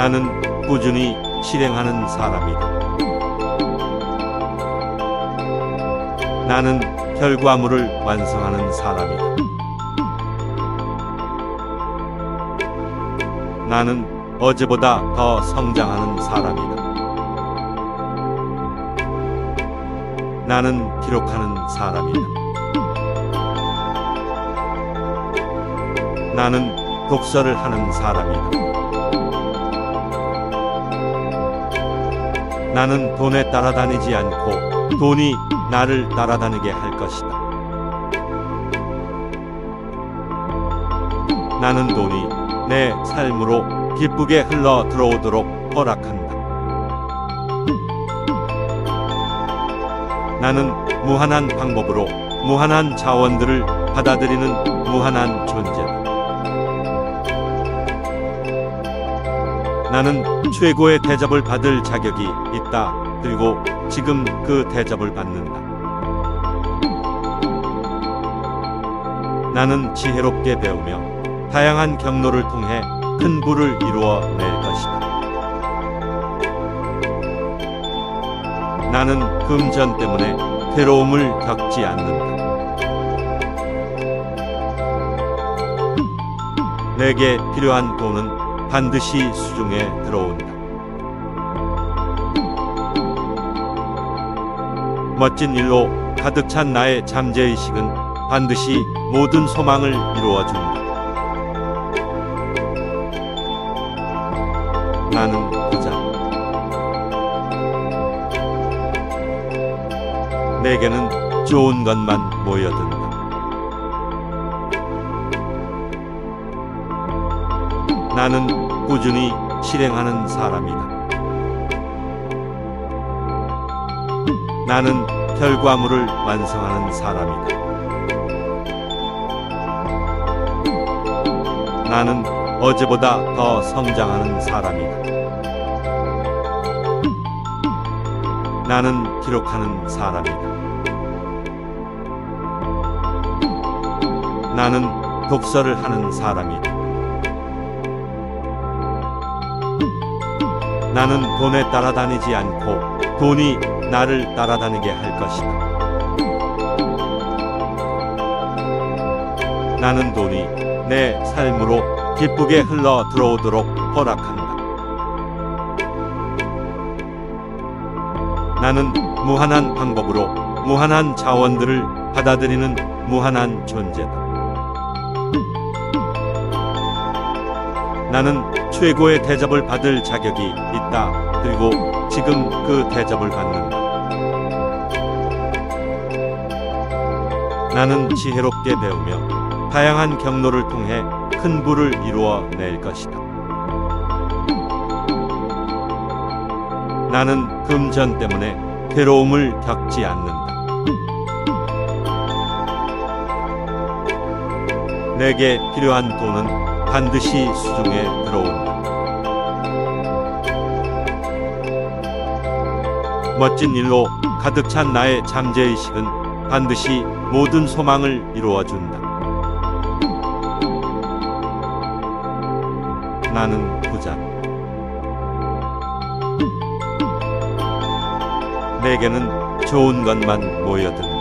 나는 꾸준히 실행하는 사람이다. 나는 결과물을 완성하는 사람이다. 나는 어제보다 더 성장하는 사람이다. 나는 기록하는 사람이다. 나는 독서를 하는 사람이다. 나는 돈에 따라다니지 않고 돈이 나를 따라다니게 할 것이다. 나는 돈이 내 삶으로 기쁘게 흘러 들어오도록 허락한다. 나는 무한한 방법으로 무한한 자원들을 받아들이는 무한한 존재다. 나는 최고의 대접을 받을 자격이 있다. 그리고 지금 그 대접을 받는다. 나는 지혜롭게 배우며 다양한 경로를 통해 큰 부를 이루어 낼 것이다. 나는 금전 때문에 괴로움을 겪지 않는다. 내게 필요한 돈은 반드시 수중에 들어온다. 멋진 일로 가득 찬 나의 잠재의식은 반드시 모든 소망을 이루어준다. 나는 부자. 내게는 좋은 것만 모여든다. 나는 꾸준히 실행하는 사람이다. 나는 결과물을 완성하는 사람이다. 나는 어제보다 더 성장하는 사람이다. 나는 기록하는 사람이다. 나는 독서를 하는 사람이다. 나는 돈에 따라다니지 않고 돈이 나를 따라다니게 할 것이다. 나는 돈이 내 삶으로 기쁘게 흘러 들어오도록 허락한다. 나는 무한한 방법으로 무한한 자원들을 받아들이는 무한한 존재다. 나는 최고의 대접을 받을 자격이 있다. 그리고 지금 그 대접을 받는다. 나는 지혜롭게 배우며 다양한 경로를 통해 큰 부를 이루어 낼 것이다. 나는 금전 때문에 괴로움을 겪지 않는다. 내게 필요한 돈은 반드시 수중에 들어온다. 멋진 일로 가득 찬 나의 잠재의식은 반드시 모든 소망을 이루어준다. 나는 부자. 내게는 좋은 것만 모여든다.